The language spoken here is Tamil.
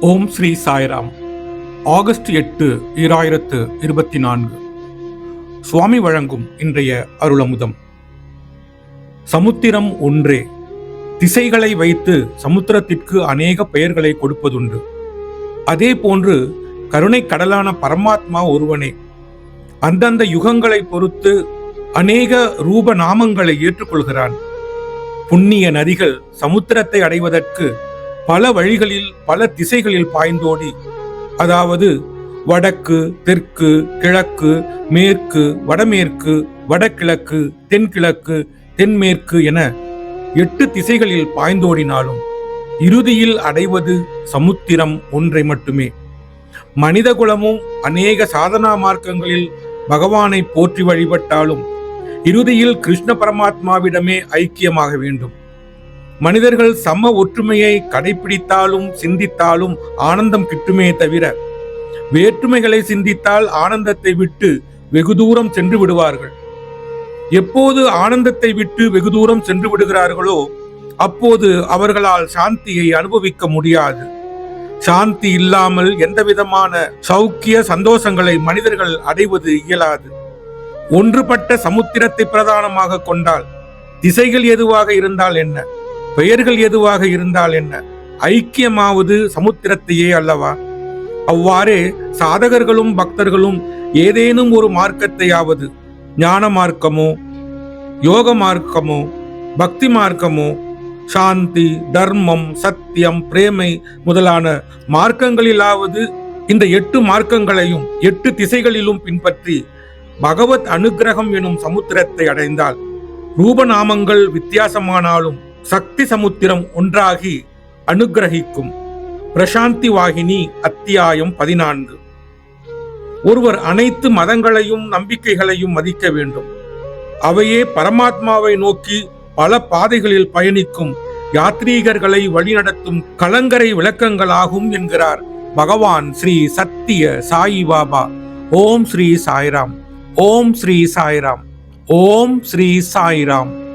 ஓம் ஸ்ரீ சாய்ராம். ஆகஸ்ட் எட்டு ஈராயிரத்து இருபத்தி நான்கு சுவாமி வழங்கும் இன்றைய அருளமுதம். சமுத்திரம் ஒன்றே. திசைகளை வைத்து சமுத்திரத்திற்கு அநேக பெயர்களை கொடுப்பதுண்டு. அதே போன்று கருணை கடலான பரமாத்மா ஒருவனே. அந்தந்த யுகங்களை பொறுத்து அநேக ரூப நாமங்களை ஏற்றுக்கொள்கிறான். புண்ணிய நதிகள் சமுத்திரத்தை அடைவதற்கு பல வழிகளில் பல திசைகளில் பாய்ந்தோடி. அதாவது வடக்கு தெற்கு கிழக்கு மேற்கு வடமேற்கு வடகிழக்கு தென்கிழக்கு தென்மேற்கு என எட்டு திசைகளில் பாய்ந்தோடினாலும் இறுதியில் அடைவது சமுத்திரம் ஒன்றை மட்டுமே. மனிதகுலமும் அநேக சாதனா மார்க்கங்களில் பகவானை போற்றி வழிபட்டாலும் இறுதியில் கிருஷ்ண பரமாத்மாவிடமே ஐக்கியமாக வேண்டும். மனிதர்கள் சம ஒற்றுமையை கடைபிடித்தாலும் சிந்தித்தாலும் ஆனந்தம் கிட்டுமே தவிர வேற்றுமைகளை சிந்தித்தால் ஆனந்தத்தை விட்டு வெகு தூரம் சென்று விடுவார்கள். எப்போது ஆனந்தத்தை விட்டு வெகு தூரம் சென்று விடுகிறார்களோ அப்போது அவர்களால் சாந்தியை அனுபவிக்க முடியாது. சாந்தி இல்லாமல் எந்த விதமான சௌக்கிய சந்தோஷங்களை மனிதர்கள் அடைவது இயலாது. ஒன்றுபட்ட சமுத்திரத்தை பிரதானமாக கொண்டால் திசைகள் எதுவாக இருந்தால் என்ன? பெயர்கள் எதுவாக இருந்தால் என்ன? ஐக்கியமாவது சமுத்திரத்தையே அல்லவா? அவ்வாறே சாதகர்களும் பக்தர்களும் ஏதேனும் ஒரு மார்க்கத்தையாவது ஞான மார்க்கமோ யோக மார்க்கமோ பக்தி மார்க்கமோ சாந்தி தர்மம் சத்தியம் பிரேமை முதலான மார்க்கங்களிலாவது இந்த எட்டு மார்க்கங்களையும் எட்டு திசைகளிலும் பின்பற்றி பகவத் அனுக்கிரகம் எனும் சமுத்திரத்தை அடைந்தால் ரூபநாமங்கள் வித்தியாசமானாலும் சக்தி சமுத்திரம் ஒன்றாகி அனுக்கிரகிக்கும் பிரசாந்தி வாகினி அத்தியாயம் பதினான்கு. ஒருவர் அனைத்து மதங்களையும் நம்பிக்கைகளையும் மதிக்க வேண்டும். அவையே பரமாத்மாவை நோக்கி பல பாதைகளில் பயணிக்கும் யாத்ரீகர்களை வழிநடத்தும் கலங்கரை விளக்கங்களாகும் என்கிறார் பகவான் ஸ்ரீ சத்திய சாயி பாபா. ஓம் ஸ்ரீ சாய்ராம். ஓம் ஸ்ரீ சாய்ராம். ஓம் ஸ்ரீ சாய்ராம்.